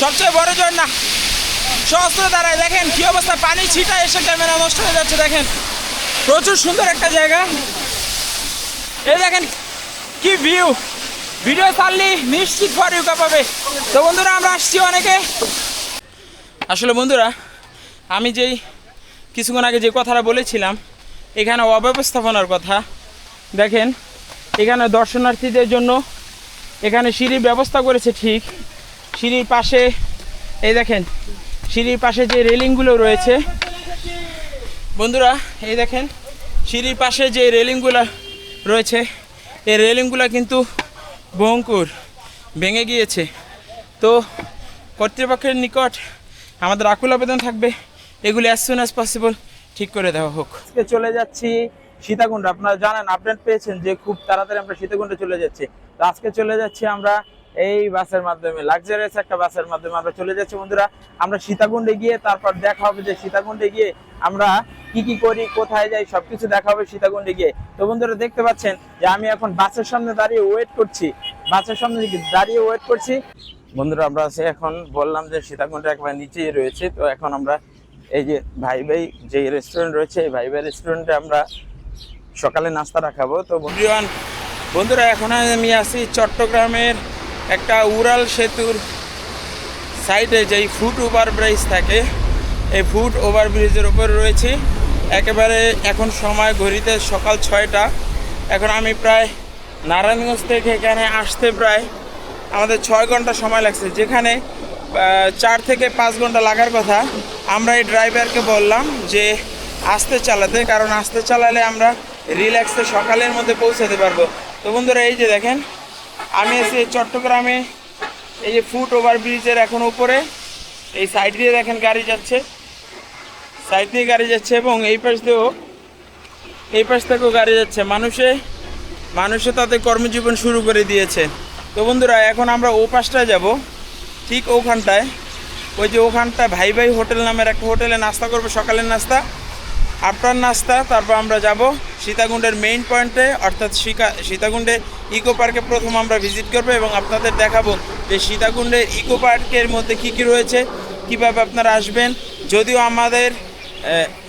সবচেয়ে বড় ঝর্ণা সহস্র দাঁড়ায়, দেখেন কি অবস্থা, পানি ছিটা এসে ক্যামেরা নষ্ট হয়ে যাচ্ছে, দেখেন। প্রচুর সুন্দর একটা জায়গা। এই দেখেন, কি ভিউ ভিডিও ছাড়লি নিশ্চিত ফর ইউকা পাবে। তো বন্ধুরা, আমরা আসছি অনেকে। আসলে বন্ধুরা, আমি যেই কিছুক্ষণ আগে যে কথাটা বলেছিলাম, এখানে অব্যবস্থাপনার কথা। দেখেন, এখানে দর্শনার্থীদের জন্য এখানে সিঁড়ির ব্যবস্থা করেছে ঠিক। সিঁড়ির পাশে, এই দেখেন, সিঁড়ির পাশে যে রেলিংগুলো রয়েছে, বন্ধুরা, এই দেখেন, সিঁড়ির পাশে যে রেলিংগুলো রয়েছে, এই রেলিংগুলো কিন্তু ভয়ঙ্কর, ভেঙে গিয়েছে। তো, কর্তৃপক্ষের নিকট আমাদের আকুল আবেদন থাকবে, এগুলি অ্যাজ সুন অ্যাজ পসিবল ঠিক করে দেওয়া হোক। চলে যাচ্ছি সীতাকুণ্ড, আপনারা জানেন আপডেট পেয়েছেন যে খুব তাড়াতাড়ি আমরা সীতাকুণ্ডে চলে যাচ্ছি। তো আজকে চলে যাচ্ছি আমরা এই বাসের মাধ্যমে লাক্সারিয়াস একটা বাসের মাধ্যমে আমরা চলে যাচ্ছি বন্ধুরা। আমরা সীতাকুণ্ডে গিয়ে তারপর দেখা হবে যে সীতাকুণ্ডে গিয়ে আমরা কি কি করি, কোথায় যাই, সবকিছু দেখা হবে সীতাকুণ্ডে গিয়ে। তো বন্ধুরা, দেখতে পাচ্ছেন যে আমি এখন বাসের সামনে দাঁড়িয়ে ওয়েট করছি। বাসের সামনে দাঁড়িয়ে ওয়েট করছি। বন্ধুরা, আমরা আছি এখন, বললাম যে সীতাকুণ্ডে একবার নিচেই রয়েছে। তো এখন আমরা এই যে ভাই ভাই, যে রেস্টুরেন্ট রয়েছে, এই ভাই ভাই রেস্টুরেন্টে আমরা সকালে নাস্তা রাখাবো। তো বন্ধুরা, এখন আমি আছি চট্টগ্রামের একটা উড়াল সেতুর সাইডে যেই ফুট ওভার ব্রিজ থাকে, এই ফুট ওভার ব্রিজের উপর রয়েছি। একেবারে এখন সময় ঘড়িতে সকাল ছয়টা। এখন আমি প্রায় নারায়ণগঞ্জ থেকে এখানে আসতে প্রায় আমাদের ছয় ঘণ্টা সময় লাগছে। যেখানে চার থেকে পাঁচ ঘণ্টা লাগার কথা। আমরা এই ড্রাইভারকে বললাম যে আস্তে চালাতে, কারণ আস্তে চালালে আমরা রিল্যাক্সে সকালের মধ্যে পৌঁছাতে পারব। তো বন্ধুরা, এই যে দেখেন আমি এসে চট্টগ্রামে এই যে ফুট ওভার ব্রিজের এখন উপরে, এই সাইড দিয়ে দেখেন গাড়ি যাচ্ছে। সাইড দিয়ে গাড়ি যাচ্ছে এবং এই পাশ দিয়েও, এই পাশ থেকেও গাড়ি যাচ্ছে। মানুষে মানুষে তাদের কর্মজীবন শুরু করে দিয়েছে। তো বন্ধুরা, এখন আমরা ও পাশটায় যাব। ঠিক ওখানটায়। ওই যে ওখানটায় ভাই ভাই হোটেল নামের একটা হোটেলে নাস্তা করব, সকালের নাস্তা। আফটার নাস্তা, তারপর আমরা যাব সীতাকুণ্ডের মেইন পয়েন্টে অর্থাৎ সীতাকুণ্ডে ইকো পার্কে প্রথম আমরা ভিজিট করব এবং আপনাদের দেখাবো যে সীতাকুণ্ডের ইকো পার্কের মধ্যে কী কী রয়েছে, কীভাবে আপনারা আসবেন। যদিও আমাদের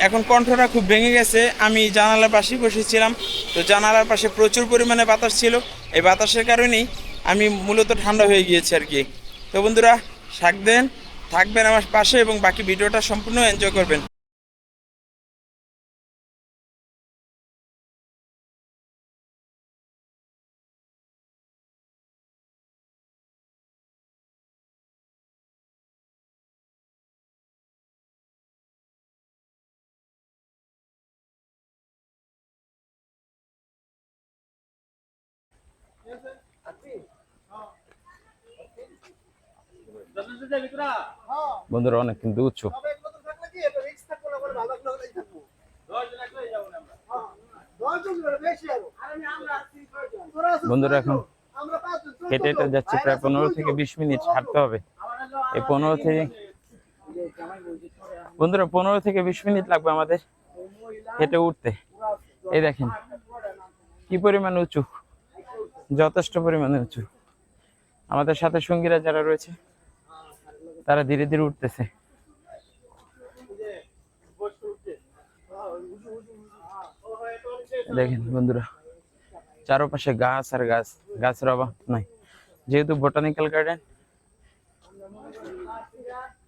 এখন কণ্ঠটা খুব ভেঙে গেছে, আমি জানালার পাশেই বসেছিলাম। তো জানালার পাশে প্রচুর পরিমাণে বাতাস ছিল। এই বাতাসের কারণেই আমি মূলত ঠান্ডা হয়ে গিয়েছি আর কি। তো বন্ধুরা, থাকবেন থাকবেন আমার পাশে এবং বাকি ভিডিওটা সম্পূর্ণ এনজয় করবেন। বন্ধুরা, অনেক কিন্তু উচ্চ। বন্ধুরা, এখন হেঁটে হেঁটে যাচ্ছে, প্রায় পনেরো থেকে বিশ মিনিট হাঁটতে হবে। এই পনেরো থেকে বন্ধুরা, পনেরো থেকে বিশ মিনিট লাগবে আমাদের হেঁটে উঠতে। এই দেখেন, কি পরিমাণে উঁচু? যথেষ্ট পরিমাণে উঁচু। আমাদের সাথে সঙ্গীরা যারা রয়েছে তারা ধীরে ধীরে উঠতেছে। দেখেন বন্ধুরা চারপাশে গাছ আর গাছ গাছের অভাব নাই। যেহেতু বোটানিক্যাল গার্ডেন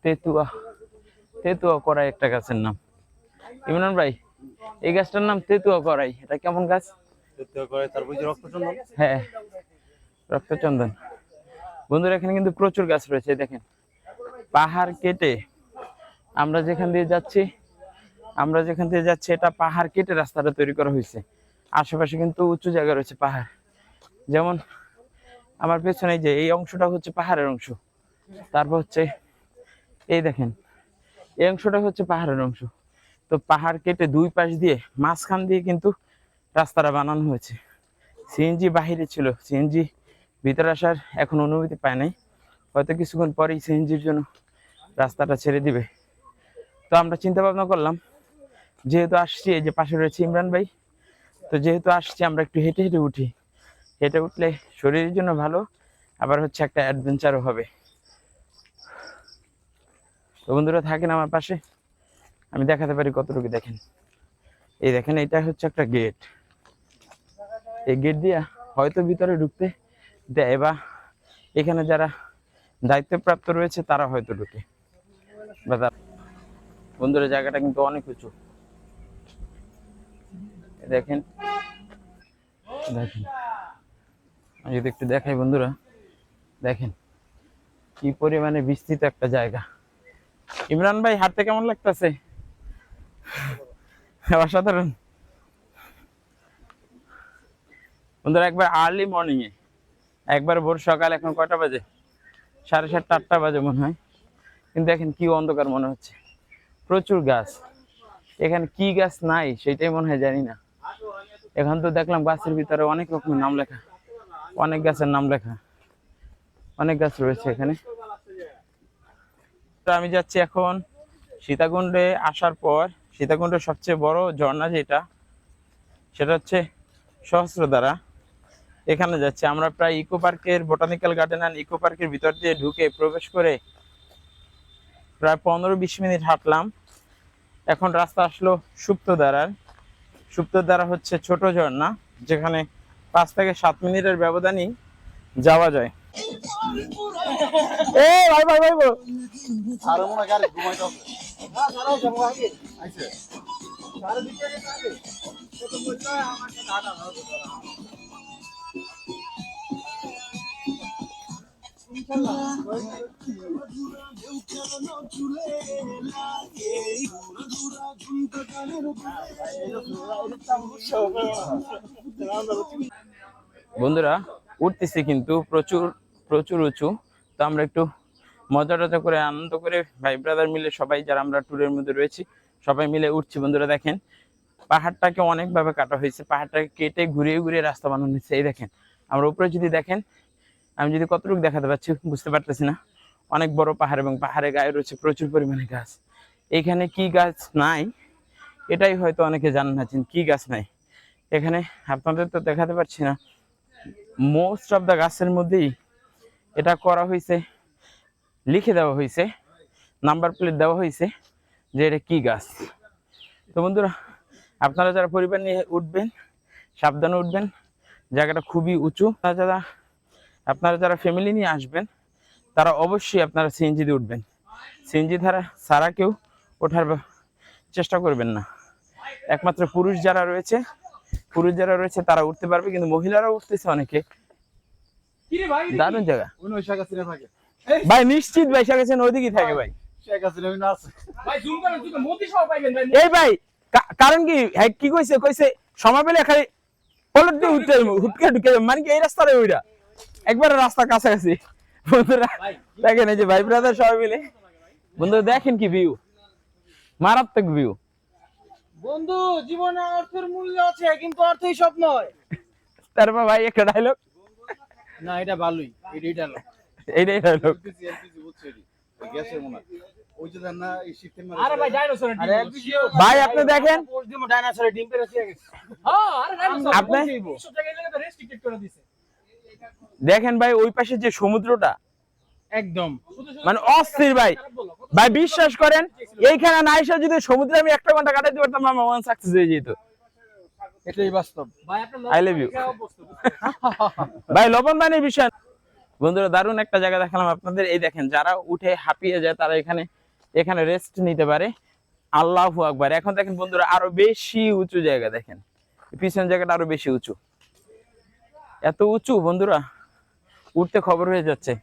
তেতুয়া তেতুয়া করাই একটা গাছের নাম। ইমরান ভাই এই গাছটার নাম তেতুয়া করাই এটা কেমন গাছ? হ্যাঁ রক্তচন্দন। বন্ধুরা এখানে কিন্তু প্রচুর গাছ রয়েছে দেখেন। পাহাড় কেটে আমরা যেখান দিয়ে যাচ্ছি, আমরা যেখান দিয়ে যাচ্ছি, এটা পাহাড় কেটে রাস্তাটা তৈরি করা হয়েছে। আশেপাশে কিন্তু উঁচু জায়গা রয়েছে পাহাড়। যেমন আমার পেছনে যে, এই অংশটা হচ্ছে পাহাড়ের অংশ। তারপর হচ্ছে এই দেখেন, এই অংশটা হচ্ছে পাহাড়ের অংশ। তো পাহাড় কেটে দুই পাশ দিয়ে, মাঝখান দিয়ে কিন্তু রাস্তাটা বানানো হয়েছে। সিএনজি বাহিরে ছিল। সিএনজি ভিতরে আসার এখন অনুমতি পায় নাই। হয়তো কিছুক্ষণ পরেই সিএনজির জন্য রাস্তাটা ছেড়ে দিবে। তো আমরা চিন্তা ভাবনা করলাম, যেহেতু আসছি, এই যে পাশে রয়েছে ইমরান ভাই, তো যেহেতু আসছি আমরা একটু হেঁটে হেঁটে উঠি। হেঁটে উঠলে শরীরের জন্য ভালো, আবার হচ্ছে একটা অ্যাডভেঞ্চারও হবে। তো বন্ধুরা থাকেন আমার পাশে, আমি দেখাতে পারি কতটুকু দেখেন। এই দেখেন, এটা হচ্ছে একটা গেট এই গেট দিয়া হয়তো ভিতরে ঢুকতে দেয় বা এখানে যারা দায়িত্বপ্রাপ্ত রয়েছে, তারা হয়তো ঢুকে। বা বন্ধুরা, জায়গাটা কিন্তু অনেক উঁচু। দেখেন। দেখেন। আমি যদি একটু দেখাই বন্ধুরা, দেখেন। কি পরিমাণে বিস্তৃত একটা জায়গা। ইমরান ভাই, হাঁটতে কেমন লাগতেছে? অসাধারণ। বন্ধুরা, একবার আর্লি মর্নিং এ একবার ভোর সকাল এখন কয়টা বাজে? সাড়ে সাতটা, আটটা বাজে মনে হয়। কিন্তু দেখেন কি অন্ধকার মনে হচ্ছে। প্রচুর গাছ। এখানে কি গাছ নাই সেটাই মনে হয় জানি না। এখন তো দেখলাম গাছের ভিতরে অনেক রকমের নাম লেখা। অনেক গাছের নাম লেখা। অনেক গাছ রয়েছে এখানে। তো আমি যাচ্ছি এখন সীতাকুণ্ডে আসার পর, সীতাকুণ্ডের সবচেয়ে বড় ঝর্ণা যেটা, সেটা হচ্ছে সহস্রধারা। এখানে যাচ্ছে। আমরা প্রায় ইকো পার্কের, বোটানিক্যাল গার্ডেন অ্যান্ড ইকো পার্কের ভিতর দিয়ে ঢুকে প্রবেশ করে প্রায় পনেরো বিশ মিনিট হাঁটলাম। এখন রাস্তা আসলো সুপ্তধারার সুপ্তধারা হচ্ছে ছোট ঝর্ণা যেখানে পাঁচ থেকে সাত মিনিটের ব্যবধানই যাওয়া যায়। এ ভাই ভাই। আর মনে আইছে। বন্ধুরা, উঠতেছি কিন্তু প্রচুর প্রচুর উঁচু। তো আমরা একটু মজা টজা করে আনন্দ করে ভাই ব্রাদার মিলে সবাই যারা আমরা ট্যুরের মধ্যে রয়েছি, সবাই মিলে উঠছি। বন্ধুরা, দেখেন, পাহাড়টাকে অনেকভাবে কাটা হয়েছে। পাহাড়টাকে কেটে ঘুরিয়ে ঘুরিয়ে রাস্তা বানানো হয়েছে। এই দেখেন, আমরা উপরে যদি দেখেন আমি যদি কতটুকু দেখাতে পারছি, বুঝতে পারতেছি না। অনেক বড় পাহাড় এবং পাহাড়ে গায়ে রয়েছে প্রচুর পরিমাণে গাছ। এখানে কি গাছ নাই? এটাই হয়তো অনেকে জানেন না কি গাছ নাই। এখানে আপনাদের তো দেখাতে পারছি না। মোস্ট অফ দ্য গাছের মধ্যেই এটা করা হয়েছে, লিখে দেওয়া হয়েছে, নাম্বার প্লেট দেওয়া হয়েছে যে এটা কি গাছ। তো বন্ধুরা, আপনারা যারা পরিবার নিয়ে উঠবেন, সাবধানে উঠবেন। জায়গাটা খুবই উঁচু। যারা আপনারা যারা ফ্যামিলি নিয়ে আসবেন তারা অবশ্যই আপনারা সিএনজি দিয়ে উঠবেন। সিএনজি ধারা ছাড়া কেউ ওঠার চেষ্টা করবেন না। একমাত্র পুরুষ যারা রয়েছে পুরুষ যারা রয়েছে তারা উঠতে পারবে কিন্তু মহিলারাও উঠতেছে অনেকে। দারুণ জায়গা। শেখ হাসিনা ভাই নিশ্চিত ভাই সে ওইদিকেই থাকে ভাই। শেখ হাসিনা এই ভাই কারণ কি? হ্যাঁ কি কইছে? কইছে সময় পেলে খালি পলট দিয়ে উঠতে হুটকে ঢুকে যাব। মানে কি এই রাস্তারে ওইটা? একবারে রাস্তা কাছাকাছি। বন্ধুরা দেখেন এই যে ভাই ব্রাদার সবাই মিলে। বন্ধুরা দেখেন কি ভিউ মারাত্মক ভিউ বন্ধু জীবনে অর্থের মূল্য আছে কিন্তু অর্থই সব নয়। তারপর ভাই একটা ডায়লগ না এটা ভালোই। এটা এটা না। এইটাই ডায়লগ এলপিজি এলপিজি বুঝছে ওই গ্যাসের মনে ওই যে দেন এই শীতের মাঝে আরে ভাই ডাইনোসরের আরে বলছি। ভাই আপনি দেখেন। পোস্ট দিমু ডাইনোসরের ডিম পেরে চেয়ে গেছে। হ্যাঁ আপনি- দেখেন ভাই ওই পাশে যে সমুদ্রটা একদম। মানে অস্থির ভাই। ভাই বিশ্বাস করেন এইখানে না এসে যদি সমুদ্রে আমি একটা ঘণ্টা কাটাইতে পারতাম আমার ওয়ান সাকসেস হয়ে যেত। এটাই বাস্তব। ভাই আপনার I love you. ভাই লবণ পানির বিষয় বন্ধুরা দারুণ একটা জায়গা দেখালাম আপনাদের। এই দেখেন যারা উঠে হাঁপিয়ে যায় তারা এখানে এখানে রেস্ট নিতে পারে। আল্লাহু আকবার। এখন দেখেন বন্ধুরা আরও বেশি উঁচু জায়গা দেখেন। পিছন জায়গাটা আরও বেশি উঁচু। এত উঁচু, বন্ধুরা? উঠতে খবর হয়ে যাচ্ছে।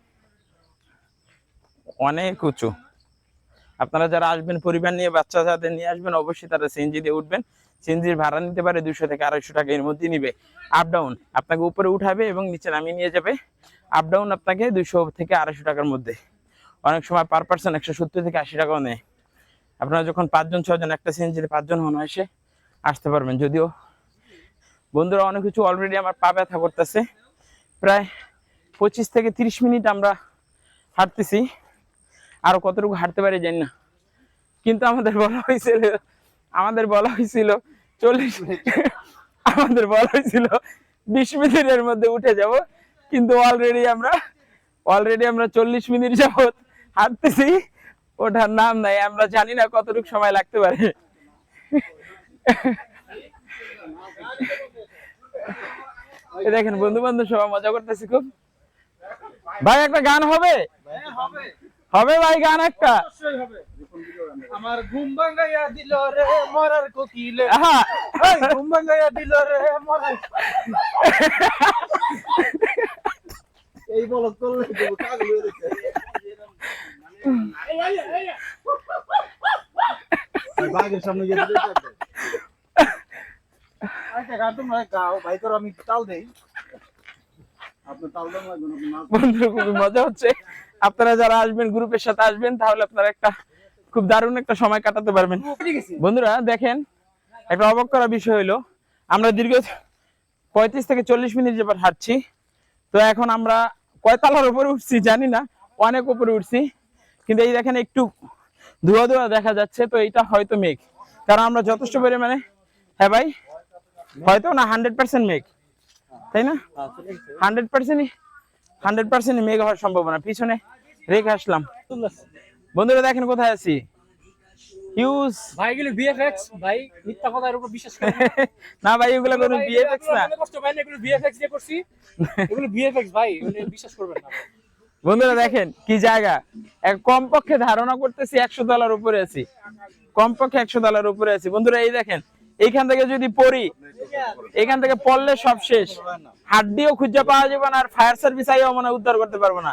অনেক উঁচু। আপনারা যারা আসবেন, পরিবার নিয়ে, বাচ্চা যাদের নিয়ে আসবেন, অবশ্যই তারা সিএনজি দিয়ে উঠবেন। সিএনজির ভাড়া নিতে পারে দুশো থেকে আড়াইশো টাকা, এর মধ্যে নিবে। আপ ডাউন আপনাকে উপরে উঠাবে এবং নিচে নামিয়ে নিয়ে যাবে। আপ ডাউন আপনাকে দুশো থেকে আড়াইশো টাকার মধ্যে। অনেক সময় পার পার্সন একশো সত্তর থেকে আশি টাকাও নেয়। আপনারা যখন পাঁচজন ছজন একটা সিএনজিতে পাঁচজন হন, এসে আসতে পারবেন। যদিও বন্ধুরা, অনেক কিছু অলরেডি আমার পা ব্যথা করতেছে। প্রায় পঁচিশ থেকে তিরিশ মিনিট আমরা হাঁটতেছি। আরও কতটুকু হাঁটতে পারি জানি না। কিন্তু আমাদের বলা হয়েছিল, আমাদের বলা হয়েছিল চল্লিশ মিনিট। আমাদের বলা হয়েছিল বিশ মিনিটের মধ্যে উঠে যাব। কিন্তু অলরেডি আমরা অলরেডি আমরা চল্লিশ মিনিট যাবত হাঁটতেছি। ওঠার নাম নাই, আমরা জানি না কতটুকু সময় লাগতে পারে। দেখেন বন্ধু বান্ধব সবাই মজা করতেছি খুব। ভাই একটা গান হবে? হবে। ভাই গান একটা? আমার ঘুম ভাঙাইয়া দিল রে মরার কোকিলে। ঘুম ভাঙাইয়া দিল রে মরার এই বলক করলে দেবো হয়ে গেছে। বাঘের সামনে গিয়ে গাও ভাই আমি তাল দেই। আপনার তাল দাম লাগবে না, আপনি নাচ বন্ধুরা খুবই মজা হচ্ছে। আপনারা যারা আসবেন গ্রুপের সাথে আসবেন তাহলে আপনারা একটা খুব দারুণ একটা সময় কাটাতে পারবেন। বন্ধুরা দেখেন একটা অবাক করা বিষয় হলো আমরা দীর্ঘ পঁয়ত্রিশ থেকে চল্লিশ মিনিট যাবার হাঁটছি। তো এখন আমরা কয়তলার উপরে উঠছি জানি না অনেক উপরে উঠছি। কিন্তু এই দেখেন একটু ধোয়া ধোয়া দেখা যাচ্ছে তো এটা হয়তো মেঘ। কারণ আমরা যথেষ্ট পরিমাণে হ্যাঁ ভাই? হয়তো না হান্ড্রেড পার্সেন্ট মেঘ। তাই না? হান্ড্রেড পার্সেন্টই হান্ড্রেড পার্সেন্ট মেঘ হওয়ার সম্ভাবনা। পিছনে রেখে আসলাম। বন্ধুরা দেখেন কোথায় আছি। হিউজ ভাই এগুলো ভিএফএক্স ভাই মিথ্যা কথার উপর বিশ্বাস করে না। ভাই এগুলো কোনো বিএফএক্স না। কষ্ট ভাই এগুলো ভিএফএক্স দিয়ে করছি? এগুলো ভিএফএক্স ভাই এগুলো বিশ্বাস করবেন না। বন্ধুরা দেখেন কি জায়গা। এক কমপক্ষে ধারণা করতেছি একশো ডলার উপরে আছি। কমপক্ষে একশো ডলার উপরে আছি। বন্ধুরা এই দেখেন এইখান থেকে যদি পড়ি এখান থেকে পড়লে সব শেষ। হাড্ডিও খুঁজে পাওয়া যাবে না আর ফায়ার সার্ভিস আইও মনে উদ্ধার করতে পারব না।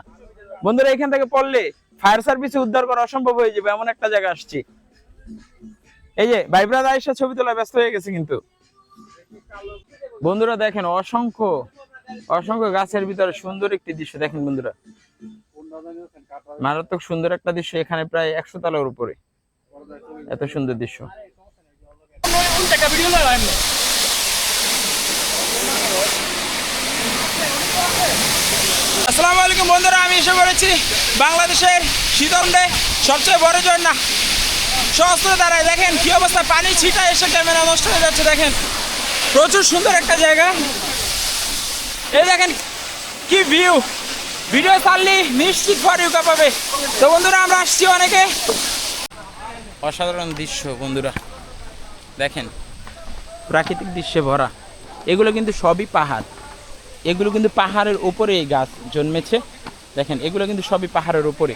বন্ধুরা এখান থেকে পড়লে ফায়ার সার্ভিসে উদ্ধার করা অসম্ভব হয়ে যাবে, এমন একটা জায়গা আসছি। এই যে, ভাই ব্রাদার আইসা ছবি তোলা ব্যস্ত হয়ে গেছে কিন্তু। বন্ধুরা দেখেন, অসংখ্য অসংখ্য গাছের ভিতরে সুন্দর একটি দৃশ্য। দেখেন বন্ধুরা, মারাত্মক সুন্দর একটা দৃশ্য, এখানে প্রায় একশো তালার উপরে। এত সুন্দর দৃশ্য। টাকা ভিডিও আসসালামু আলাইকুম বন্ধুরা, আমি এসে পড়েছি বাংলাদেশের শীতন্ডে সবচেয়ে বড় ঝর্ণা। সহস্র দ্বারায় দেখেন কি অবস্থা, পানি ছিটা এসে ক্যামেরা নষ্ট হয়ে যাচ্ছে, দেখেন। প্রচুর সুন্দর একটা জায়গা। এই দেখেন কি ভিউ ভিডিও ছাড়লি নিশ্চিত ফর ইউকা পাবে। তো বন্ধুরা, আমরা আসছি অনেকে। অসাধারণ দৃশ্য বন্ধুরা। দেখেন প্রাকৃতিক দৃশ্যে ভরা। এগুলো কিন্তু সবই পাহাড়। এগুলো কিন্তু পাহাড়ের উপরে এই গাছ জন্মেছে। দেখেন, এগুলো কিন্তু সবই পাহাড়ের উপরে।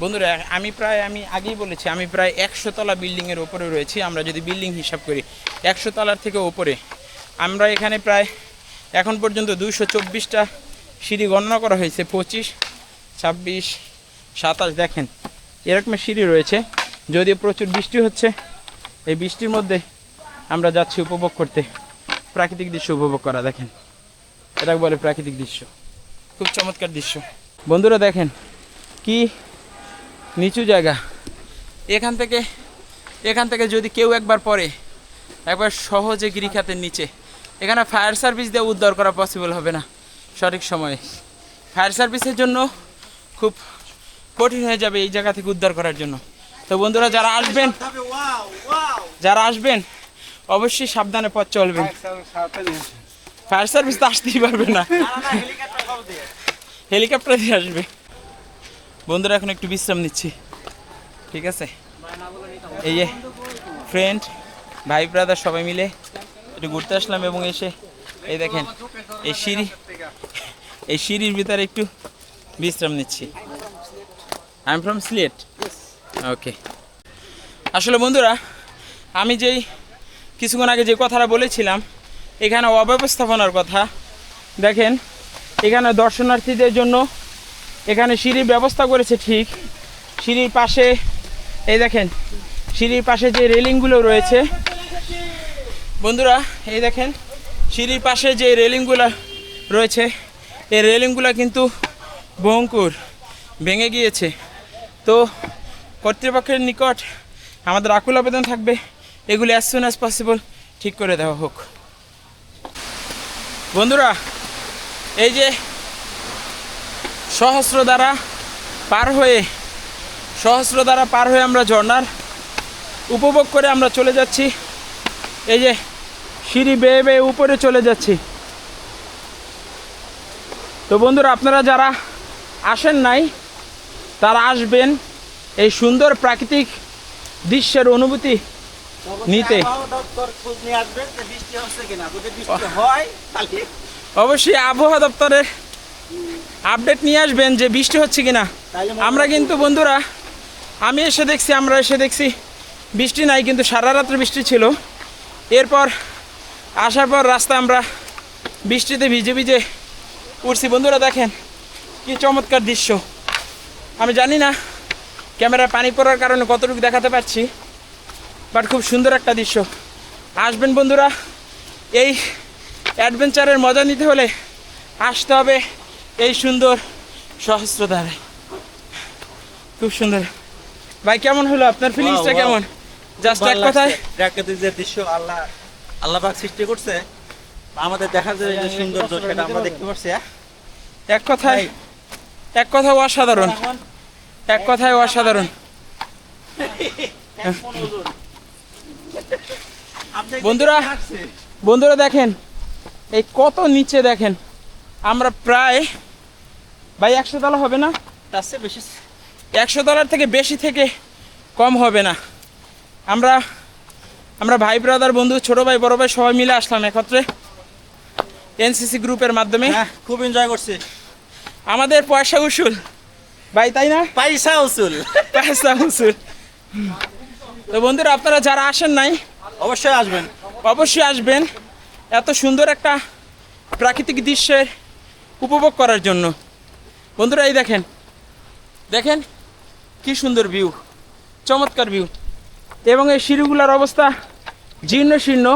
বন্ধুরা, আমি প্রায়, আমি আগেই বলেছি, আমি প্রায় একশো তলা বিল্ডিংয়ের উপরে রয়েছি। আমরা যদি বিল্ডিং হিসাব করি, একশো তলার থেকে উপরে। আমরা এখানে প্রায় এখন পর্যন্ত দুইশো চব্বিশটা সিঁড়ি গণনা করা হয়েছে, পঁচিশ, ছাব্বিশ, সাতাশ, দেখেন। এরকমের সিঁড়ি রয়েছে, যদিও প্রচুর বৃষ্টি হচ্ছে। এই বৃষ্টির মধ্যে আমরা যাচ্ছি উপভোগ করতে। প্রাকৃতিক দৃশ্য উপভোগ করা, দেখেন। এটাকে বলে প্রাকৃতিক দৃশ্য। খুব চমৎকার দৃশ্য। বন্ধুরা, দেখেন কি নিচু জায়গা। এখান থেকে এখান থেকে যদি কেউ একবার পড়ে, একবার সহজে গিরিখাতের নিচে, এখানে ফায়ার সার্ভিস দিয়ে উদ্ধার করা পসিবল হবে না সঠিক সময়ে। ফায়ার সার্ভিসের জন্য খুব কঠিন হয়ে যাবে এই জায়গা থেকে উদ্ধার করার জন্য। তো বন্ধুরা, যারা আসবেন যারা আসবেন, অবশ্যই সাবধানে পথ চলবেন। ফায়ার সার্ভিস তো আসতেই পারবে না। হেলিকপ্টার দিয়ে আসবে। বন্ধুরা, এখন একটু বিশ্রাম নিচ্ছি। ঠিক আছে? এই যে ফ্রেন্ড ভাই ব্রাদার সবাই মিলে একটু ঘুরতে আসলাম এবং এসে এই দেখেন, এই সিঁড়ি, এই সিঁড়ির ভিতরে একটু বিশ্রাম নিচ্ছি। I am from Sylhet okay আসলে বন্ধুরা আমি যেই কিছুক্ষণ আগে যে কথাটা বলেছিলাম এখানে অব্যবস্থাপনার কথা। দেখেন এখানে দর্শনার্থীদের জন্য এখানে সিঁড়ির ব্যবস্থা করেছে ঠিক। সিঁড়ির পাশে এই দেখেন সিঁড়ির পাশে যে রেলিংগুলো রয়েছে। বন্ধুরা এই দেখেন সিঁড়ির পাশে যে রেলিংগুলো রয়েছে এই রেলিংগুলো কিন্তু ভয়ঙ্কর ভেঙে গিয়েছে। তো কর্তৃপক্ষের নিকট আমাদের আকুল আবেদন থাকবে, এগুলি অ্যাজ সুন অ্যাজ পসিবল ঠিক করে দেওয়া হোক। বন্ধুরা, এই যে সহস্র দ্বারা পার হয়ে, সহস্র দ্বারা পার হয়ে আমরা ঝর্নার উপভোগ করে আমরা চলে যাচ্ছি। এই যে সিঁড়ি বেয়ে বেয়ে উপরে চলে যাচ্ছি। তো বন্ধুরা, আপনারা যারা আসেন নাই তারা আসবেন এই সুন্দর প্রাকৃতিক দৃশ্যের অনুভূতি নিতে। হয় অবশ্যই আবহাওয়া দপ্তরের আপডেট নিয়ে আসবেন যে বৃষ্টি হচ্ছে কিনা। আমরা কিন্তু বন্ধুরা আমি এসে দেখছি আমরা এসে দেখছি বৃষ্টি নাই কিন্তু সারা রাত্রে বৃষ্টি ছিল। এরপর আসার পর রাস্তা আমরা বৃষ্টিতে ভিজে ভিজে উঠছি। বন্ধুরা দেখেন কি চমৎকার দৃশ্য। আমি জানি না ক্যামেরায় পানি পড়ার কারণে কতটুকু দেখাতে পারছি বাট খুব সুন্দর একটা দৃশ্য। আসবেন বন্ধুরা এই অ্যাডভেঞ্চারের মজা নিতে হলে আসতে হবে এই সুন্দর সহস্রধারে খুব সুন্দর। ভাই কেমন হলো আপনার ফিলিংসটা কেমন? জাস্ট এক কথায়। প্রাকৃতিক যে দৃশ্য আল্লাহ আল্লাহ পাক সৃষ্টি করছে আমাদের দেখার যে যে সৌন্দর্য সেটা আমরা দেখতে পাচ্ছি হ্যাঁ? এক কথায় এক কথায় অসাধারণ। এক কথায় অসাধারণ। বন্ধুরা বন্ধুরা দেখেন এই কত নিচে দেখেন আমরা প্রায় ভাই একশো তলা হবে না? তার চেয়ে বেশি। একশো তলার থেকে বেশি থেকে কম হবে না। আমরা আমরা ভাই ব্রাদার বন্ধু ছোট ভাই বড় ভাই সবাই মিলে আসলাম একত্রে এনসিসি গ্রুপের মাধ্যমে। হ্যাঁ খুব এনজয় করছি। আমাদের পয়সা উসুল। ভাই তাই না? পয়সা উসুল। পয়সা উসুল। তো বন্ধুরা আপনারা যারা আসেন নাই অবশ্যই আসবেন। অবশ্যই আসবেন। এত সুন্দর একটা প্রাকৃতিক দৃশ্যের উপভোগ করার জন্য। বন্ধুরা এই দেখেন। দেখেন কি সুন্দর ভিউ চমৎকার ভিউ এবং এই সিঁড়িগুলোর অবস্থা জীর্ণ শীর্ণ।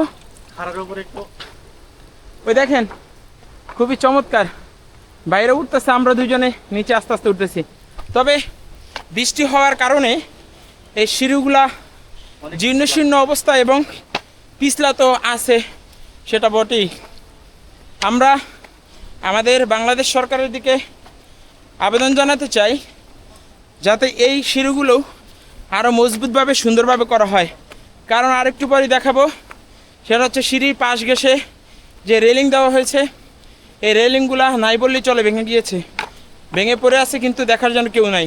ওই দেখেন খুবই চমৎকার। বাইরে উঠতেছে আমরা দুজনে নিচে আস্তে আস্তে উঠতেছি। তবে বৃষ্টি হওয়ার কারণে এই সিঁড়িগুলা জীর্ণ শীর্ণ অবস্থা এবং পিছলা তো আছে, সেটা বটেই। আমরা আমাদের বাংলাদেশ সরকারের দিকে আবেদন জানাতে চাই, যাতে এই সিঁড়িগুলো আরও মজবুতভাবে, সুন্দরভাবে করা হয়। কারণ আরেকটু পরে দেখাবো, সেটা হচ্ছে সিঁড়ির পাশ ঘেসে যে রেলিং দেওয়া হয়েছে, এই রেলিংগুলা নাই বললেই চলে, ভেঙে গিয়েছে। ভেঙে পড়ে আছে কিন্তু দেখার জন্য কেউ নাই।